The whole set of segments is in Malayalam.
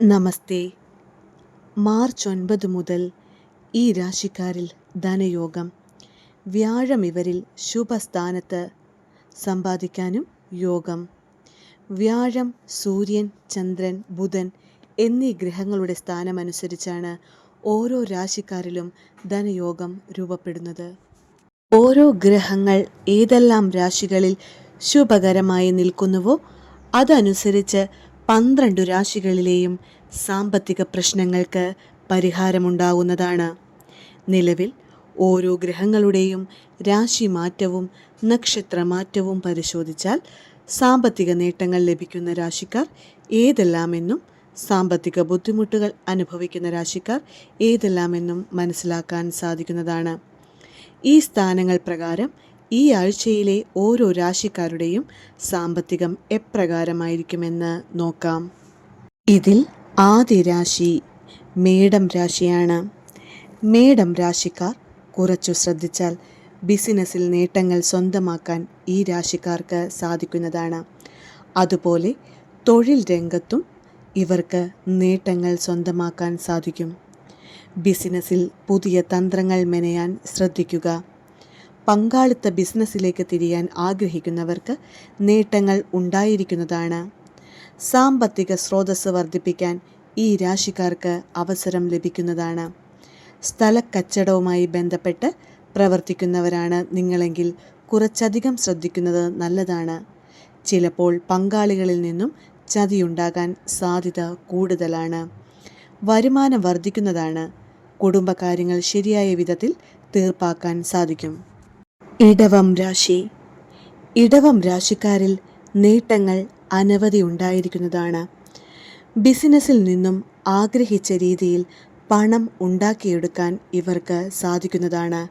നമസ്തേ. മാർച്ച് ഒൻപത് മുതൽ ഈ രാശിക്കാരിൽ ധനയോഗം. വ്യാഴം ഇവരിൽ ശുഭസ്ഥാനത്ത് സമ്പാദിക്കാനും യോഗം. വ്യാഴം സൂര്യൻ ചന്ദ്രൻ ബുധൻ എന്നീ ഗ്രഹങ്ങളുടെ സ്ഥാനമനുസരിച്ചാണ് ഓരോ രാശിക്കാരിലും ധനയോഗം രൂപപ്പെടുന്നത്. ഓരോ ഗ്രഹങ്ങൾ ഏതെല്ലാം രാശികളിൽ ശുഭകരമായി നിൽക്കുന്നുവോ അതനുസരിച്ച് പന്ത്രണ്ട് രാശികളിലെയും സാമ്പത്തിക പ്രശ്നങ്ങൾക്ക് പരിഹാരമുണ്ടാകുന്നതാണ്. നിലവിൽ ഓരോ ഗ്രഹങ്ങളുടെയും രാശി മാറ്റവും നക്ഷത്രമാറ്റവും പരിശോധിച്ചാൽ സാമ്പത്തിക നേട്ടങ്ങൾ ലഭിക്കുന്ന രാശിക്കാർ ഏതെല്ലാമെന്നും സാമ്പത്തിക ബുദ്ധിമുട്ടുകൾ അനുഭവിക്കുന്ന രാശിക്കാർ ഏതെല്ലാമെന്നും മനസ്സിലാക്കാൻ സാധിക്കുന്നതാണ്. ഈ സ്ഥാനങ്ങൾ പ്രകാരം ഈ ആഴ്ചയിലെ ഓരോ രാശിക്കാരുടെയും സാമ്പത്തികം എപ്രകാരമായിരിക്കുമെന്ന് നോക്കാം. ഇതിൽ ആദ്യ രാശി മേടം രാശിയാണ്. മേടം രാശിക്കാർ കുറച്ചു ശ്രദ്ധിച്ചാൽ ബിസിനസ്സിൽ നേട്ടങ്ങൾ സ്വന്തമാക്കാൻ ഈ രാശിക്കാർക്ക് സാധിക്കുന്നതാണ്. അതുപോലെ തൊഴിൽ രംഗത്തും ഇവർക്ക് നേട്ടങ്ങൾ സ്വന്തമാക്കാൻ സാധിക്കും. ബിസിനസ്സിൽ പുതിയ തന്ത്രങ്ങൾ മെനയാൻ ശ്രദ്ധിക്കുക. പങ്കാളിത്ത ബിസിനസ്സിലേക്ക് തിരിയാൻ ആഗ്രഹിക്കുന്നവർക്ക് നേട്ടങ്ങൾ ഉണ്ടായിരിക്കുന്നതാണ്. സാമ്പത്തിക സ്രോതസ് വർദ്ധിപ്പിക്കാൻ ഈ രാശിക്കാർക്ക് അവസരം ലഭിക്കുന്നതാണ്. സ്ഥലക്കച്ചടവുമായി ബന്ധപ്പെട്ട് പ്രവർത്തിക്കുന്നവരാണ് നിങ്ങളെങ്കിൽ കുറച്ചധികം ശ്രദ്ധിക്കുന്നത് നല്ലതാണ്. ചിലപ്പോൾ പങ്കാളികളിൽ നിന്നും ചതിയുണ്ടാകാൻ സാധ്യത കൂടുതലാണ്. വരുമാനം വർദ്ധിക്കുന്നതാണ്. കുടുംബകാര്യങ്ങൾ ശരിയായ വിധത്തിൽ തീർപ്പാക്കാൻ സാധിക്കും. ഇടവം രാശി. ഇടവം രാശിക്കാരിൽ നേട്ടങ്ങൾ അനവധി ഉണ്ടായിരിക്കുന്നതാണ്. ബിസിനസ്സിൽ നിന്നും ആഗ്രഹിച്ച രീതിയിൽ പണം ഉണ്ടാക്കിയെടുക്കാൻ ഇവർക്ക് സാധിക്കുന്നതാണ്.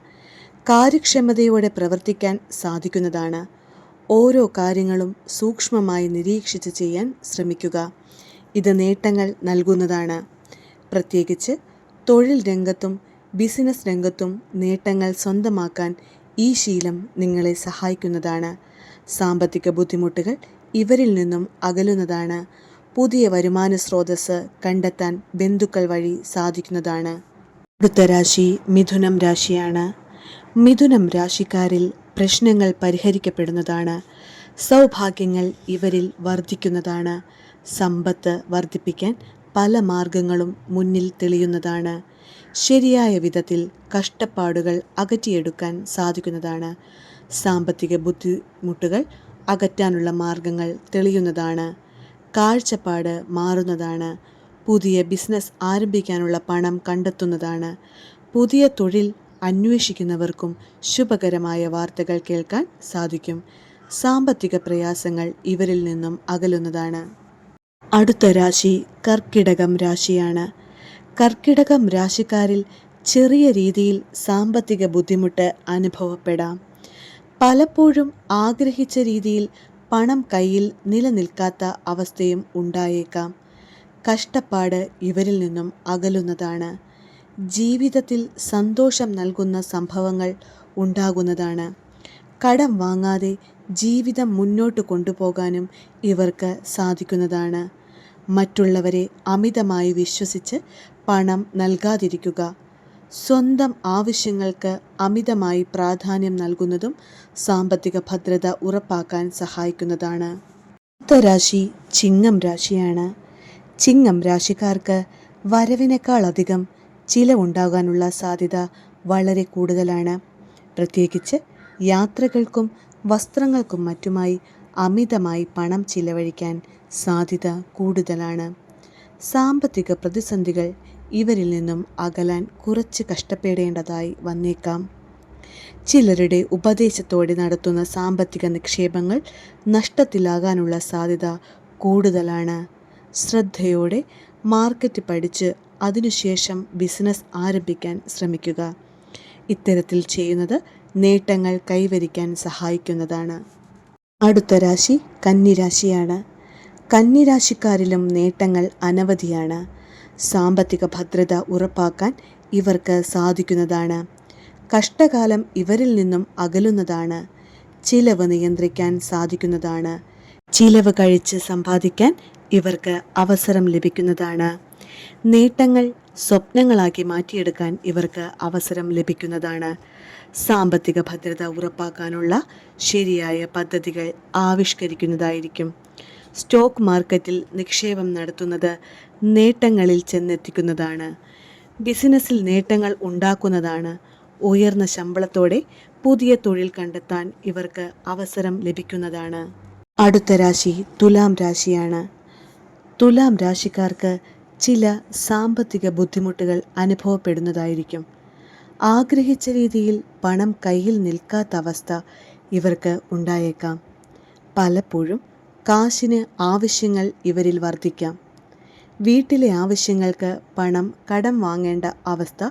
കാര്യക്ഷമതയോടെ പ്രവർത്തിക്കാൻ സാധിക്കുന്നതാണ്. ഓരോ കാര്യങ്ങളും സൂക്ഷ്മമായി നിരീക്ഷിച്ച് ചെയ്യാൻ ശ്രമിക്കുക. ഇത് നേട്ടങ്ങൾ നൽകുന്നതാണ്. പ്രത്യേകിച്ച് തൊഴിൽ രംഗത്തും ബിസിനസ് രംഗത്തും നേട്ടങ്ങൾ സ്വന്തമാക്കാൻ ഈ ശീലം നിങ്ങളെ സഹായിക്കുന്നതാണ്. സാമ്പത്തിക ബുദ്ധിമുട്ടുകൾ ഇവരിൽ നിന്നും അകലുന്നതാണ്. പുതിയ വരുമാന സ്രോതസ് കണ്ടെത്താൻ ബന്ധുക്കൾ വഴി സാധിക്കുന്നതാണ്. അടുത്ത രാശി മിഥുനം രാശിയാണ്. മിഥുനം രാശിക്കാരിൽ പ്രശ്നങ്ങൾ പരിഹരിക്കപ്പെടുന്നതാണ്. സൗഭാഗ്യങ്ങൾ ഇവരിൽ വർദ്ധിക്കുന്നതാണ്. സമ്പത്ത് വർദ്ധിപ്പിക്കാൻ പല മാർഗങ്ങളും മുന്നിൽ തെളിയുന്നതാണ്. ശരിയായ വിധത്തിൽ കഷ്ടപ്പാടുകൾ അകറ്റിയെടുക്കാൻ സാധിക്കുന്നതാണ്. സാമ്പത്തിക ബുദ്ധിമുട്ടുകൾ അകറ്റാനുള്ള മാർഗങ്ങൾ തെളിയുന്നതാണ്. കാഴ്ചപ്പാട് മാറുന്നതാണ്. പുതിയ ബിസിനസ് ആരംഭിക്കാനുള്ള പണം കണ്ടെത്തുന്നതാണ്. പുതിയ തൊഴിൽ അന്വേഷിക്കുന്നവർക്കും ശുഭകരമായ വാർത്തകൾ കേൾക്കാൻ സാധിക്കും. സാമ്പത്തിക പ്രയാസങ്ങൾ ഇവരിൽ നിന്നും അകലുന്നതാണ്. അടുത്ത രാശി കർക്കിടകം രാശിയാണ്. കർക്കിടകം രാശിക്കാരിൽ ചെറിയ രീതിയിൽ സാമ്പത്തിക ബുദ്ധിമുട്ട് അനുഭവപ്പെടാം. പലപ്പോഴും ആഗ്രഹിച്ച രീതിയിൽ പണം കയ്യിൽ നിലനിൽക്കാത്ത അവസ്ഥയും ഉണ്ടായേക്കാം. കഷ്ടപ്പാട് ഇവരിൽ നിന്നും അകലുന്നതാണ്. ജീവിതത്തിൽ സന്തോഷം നൽകുന്ന സംഭവങ്ങൾ ഉണ്ടാകുന്നതാണ്. കടം വാങ്ങാതെ ജീവിതം മുന്നോട്ട് കൊണ്ടുപോകാനും ഇവർക്ക് സാധിക്കുന്നതാണ്. മറ്റുള്ളവരെ അമിതമായി വിശ്വസിച്ച് പണം നൽകാതിരിക്കുക. സ്വന്തം ആവശ്യങ്ങൾക്ക് അമിതമായി പ്രാധാന്യം നൽകുന്നതും സാമ്പത്തിക ഭദ്രത ഉറപ്പാക്കാൻ സഹായിക്കുന്നതാണ്. അടുത്ത രാശി ചിങ്ങം രാശിയാണ്. ചിങ്ങം രാശിക്കാർക്ക് വരവിനേക്കാൾ വരവിനേക്കാളധികം ചിലവുണ്ടാകാനുള്ള സാധ്യത വളരെ കൂടുതലാണ്. പ്രത്യേകിച്ച് യാത്രകൾക്കും വസ്ത്രങ്ങൾക്കും മറ്റുമായി അമിതമായി പണം ചിലവഴിക്കാൻ സാധ്യത കൂടുതലാണ്. സാമ്പത്തിക പ്രതിസന്ധികൾ ഇവരിൽ നിന്നും അകലാൻ കുറച്ച് കഷ്ടപ്പെടേണ്ടതായി വന്നേക്കാം. ചിലരുടെ ഉപദേശത്തോടെ നടത്തുന്ന സാമ്പത്തിക നിക്ഷേപങ്ങൾ നഷ്ടത്തിലാകാനുള്ള സാധ്യത കൂടുതലാണ്. ശ്രദ്ധയോടെ മാർക്കറ്റ് പഠിച്ച് അതിനുശേഷം ബിസിനസ് ആരംഭിക്കാൻ ശ്രമിക്കുക. ഇത്തരത്തിൽ ചെയ്യുന്നത് നേട്ടങ്ങൾ കൈവരിക്കാൻ സഹായിക്കുന്നതാണ്. അടുത്ത രാശി കന്നിരാശിയാണ്. കന്നിരാശിക്കാരിലും നേട്ടങ്ങൾ അനവധിയാണ്. സാമ്പത്തിക ഭദ്രത ഉറപ്പാക്കാൻ ഇവർക്ക് സാധിക്കുന്നതാണ്. കഷ്ടകാലം ഇവരിൽ നിന്നും അകലുന്നതാണ്. ചിലവ് നിയന്ത്രിക്കാൻ സാധിക്കുന്നതാണ്. ചിലവ് കഴിച്ച് സമ്പാദിക്കാൻ ഇവർക്ക് അവസരം ലഭിക്കുന്നതാണ്. നേട്ടങ്ങൾ സ്വപ്നങ്ങളാക്കി മാറ്റിയെടുക്കാൻ ഇവർക്ക് അവസരം ലഭിക്കുന്നതാണ്. സാമ്പത്തിക ഭദ്രത ഉറപ്പാക്കാനുള്ള ശരിയായ പദ്ധതികൾ ആവിഷ്കരിക്കുന്നതായിരിക്കും. സ്റ്റോക്ക് മാർക്കറ്റിൽ നിക്ഷേപം നടത്തുന്നത് നേട്ടങ്ങളിൽ ചെന്നെത്തിക്കുന്നതാണ്. ബിസിനസ്സിൽ നേട്ടങ്ങൾ ഉണ്ടാക്കുന്നതാണ്. ഉയർന്ന ശമ്പളത്തോടെ പുതിയ തൊഴിൽ കണ്ടെത്താൻ ഇവർക്ക് അവസരം ലഭിക്കുന്നതാണ്. അടുത്ത രാശി തുലാം രാശിയാണ്. തുലാം രാശിക്കാർക്ക് ചില സാമ്പത്തിക ബുദ്ധിമുട്ടുകൾ അനുഭവപ്പെടുന്നതായിരിക്കും. ആഗ്രഹിച്ച രീതിയിൽ പണം കയ്യിൽ നിൽക്കാത്ത അവസ്ഥ ഇവർക്ക് ഉണ്ടായേക്കാം. പലപ്പോഴും കാശിന് ആവശ്യങ്ങൾ ഇവരിൽ വർദ്ധിക്കാം. വീട്ടിലെ ആവശ്യങ്ങൾക്ക് പണം കടം വാങ്ങേണ്ട അവസ്ഥ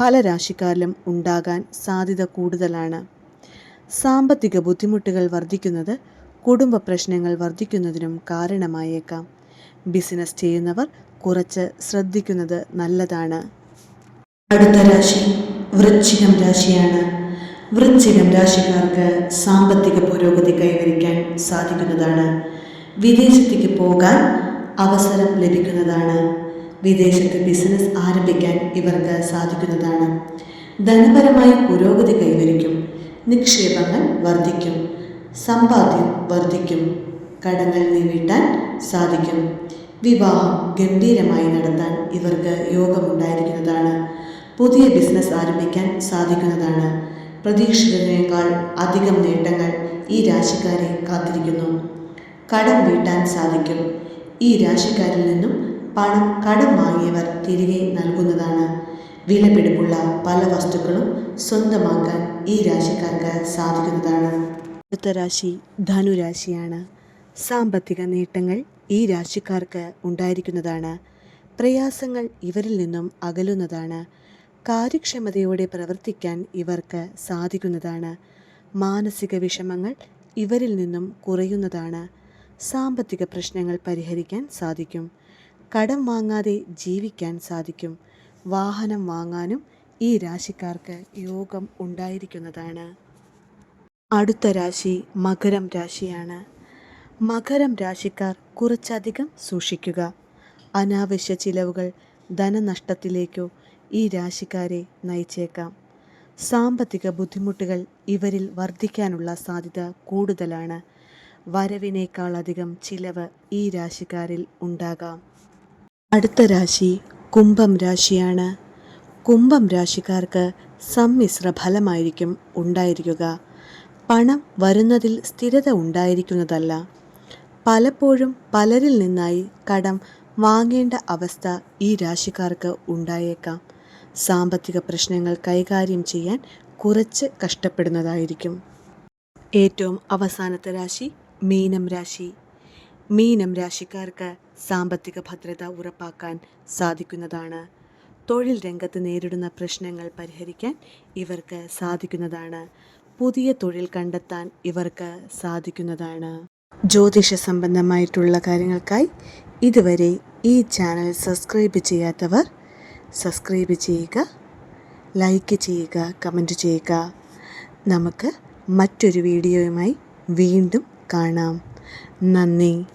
പല രാശിക്കാരിലും ഉണ്ടാകാൻ സാധ്യത കൂടുതലാണ്. സാമ്പത്തിക ബുദ്ധിമുട്ടുകൾ വർദ്ധിക്കുന്നത് കുടുംബ പ്രശ്നങ്ങൾ വർദ്ധിക്കുന്നതിനും കാരണമായേക്കാം. ബിസിനസ് ചെയ്യുന്നവർ കുറച്ച് ശ്രദ്ധിക്കുന്നത് നല്ലതാണ്. അടുത്ത രാശി വൃശ്ചികം രാശിയാണ്. വൃശ്ചികം രാശിക്കാർക്ക് സാമ്പത്തിക പുരോഗതി കൈവരിക്കാൻ സാധിക്കുന്നതാണ്. വിദേശത്തേക്ക് പോകാൻ അവസരം ലഭിക്കുന്നതാണ്. വിദേശത്ത് ബിസിനസ് ആരംഭിക്കാൻ ഇവർക്ക് സാധിക്കുന്നതാണ്. ധനപരമായ പുരോഗതി കൈവരിക്കും. നിക്ഷേപങ്ങൾ വർദ്ധിക്കും. സമ്പാദ്യം വർദ്ധിക്കും. കടങ്ങൾ നീട്ടാൻ സാധിക്കും. വിവാഹം ഗംഭീരമായി നടത്താൻ ഇവർക്ക് യോഗമുണ്ടായിരിക്കുന്നതാണ്. പുതിയ ബിസിനസ് ആരംഭിക്കാൻ സാധിക്കുന്നതാണ്. പ്രതീക്ഷിക്കുന്നതിനേക്കാൾ അധികം നേട്ടങ്ങൾ ഈ രാശിക്കാരെ കാത്തിരിക്കുന്നു. കടം വീട്ടാൻ സാധിക്കും. ഈ രാശിക്കാരിൽ നിന്നും പണം കടം വാങ്ങിയവർ തിരികെ നൽകുന്നതാണ്. വിലപിടിപ്പുള്ള പല വസ്തുക്കളും സ്വന്തമാക്കാൻ ഈ രാശിക്കാർക്ക് സാധിക്കുന്നതാണ്. അടുത്ത രാശി ധനുരാശിയാണ്. സാമ്പത്തിക നേട്ടങ്ങൾ ഈ രാശിക്കാർക്ക് ഉണ്ടായിരിക്കുന്നതാണ്. പ്രയാസങ്ങൾ ഇവരിൽ നിന്നും അകലുന്നതാണ്. കാര്യക്ഷമതയോടെ പ്രവർത്തിക്കാൻ ഇവർക്ക് സാധിക്കുന്നതാണ്. മാനസിക വിഷമങ്ങൾ ഇവരിൽ നിന്നും കുറയുന്നതാണ്. സാമ്പത്തിക പ്രശ്നങ്ങൾ പരിഹരിക്കാൻ സാധിക്കും. കടം വാങ്ങാതെ ജീവിക്കാൻ സാധിക്കും. വാഹനം വാങ്ങാനും ഈ രാശിക്കാർക്ക് യോഗം ഉണ്ടായിരിക്കുന്നതാണ്. അടുത്ത രാശി മകരം രാശിയാണ്. മകരം രാശിക്കാർ കുറച്ചധികം സൂക്ഷിക്കുക. അനാവശ്യ ചിലവുകൾ ധനനഷ്ടത്തിലേക്കോ ഈ രാശിക്കാരെ നയിച്ചേക്കാം. സാമ്പത്തിക ബുദ്ധിമുട്ടുകൾ ഇവരിൽ വർദ്ധിക്കാനുള്ള സാധ്യത കൂടുതലാണ്. വരവിനേക്കാളധികം ചിലവ് ഈ രാശിക്കാരിൽ ഉണ്ടാകാം. അടുത്ത രാശി കുംഭം രാശിയാണ്. കുംഭം രാശിക്കാർക്ക് സമ്മിശ്ര ഫലമായിരിക്കും ഉണ്ടായിരിക്കുക. പണം വരുന്നതിൽ സ്ഥിരത ഉണ്ടായിരിക്കുന്നതല്ല. പലപ്പോഴും പലരിൽ നിന്നായി കടം വാങ്ങേണ്ട അവസ്ഥ ഈ രാശിക്കാർക്ക് ഉണ്ടായേക്കാം. സാമ്പത്തിക പ്രശ്നങ്ങൾ കൈകാര്യം ചെയ്യാൻ കുറച്ച് കഷ്ടപ്പെടുന്നതായിരിക്കും. ഏറ്റവും അവസാനത്തെ രാശി മീനം രാശി. മീനം രാശിക്കാർക്ക് സാമ്പത്തിക ഭദ്രത ഉറപ്പാക്കാൻ സാധിക്കുന്നതാണ്. തൊഴിൽ രംഗത്ത് നേരിടുന്ന പ്രശ്നങ്ങൾ പരിഹരിക്കാൻ ഇവർക്ക് സാധിക്കുന്നതാണ്. പുതിയ തൊഴിൽ കണ്ടെത്താൻ ഇവർക്ക് സാധിക്കുന്നതാണ്. ജ്യോതിഷ സംബന്ധമായിട്ടുള്ള കാര്യങ്ങൾക്കായി ഇതുവരെ ഈ ചാനൽ സബ്സ്ക്രൈബ് ചെയ്യാത്തവർ സബ്സ്ക്രൈബ് ചെയ്യുക ലൈക്ക് ചെയ്യുക കമന്റ് ചെയ്യുക. നമുക്ക് മറ്റൊരു വീഡിയോയുമായി വീണ്ടും കാണാം. നന്ദി.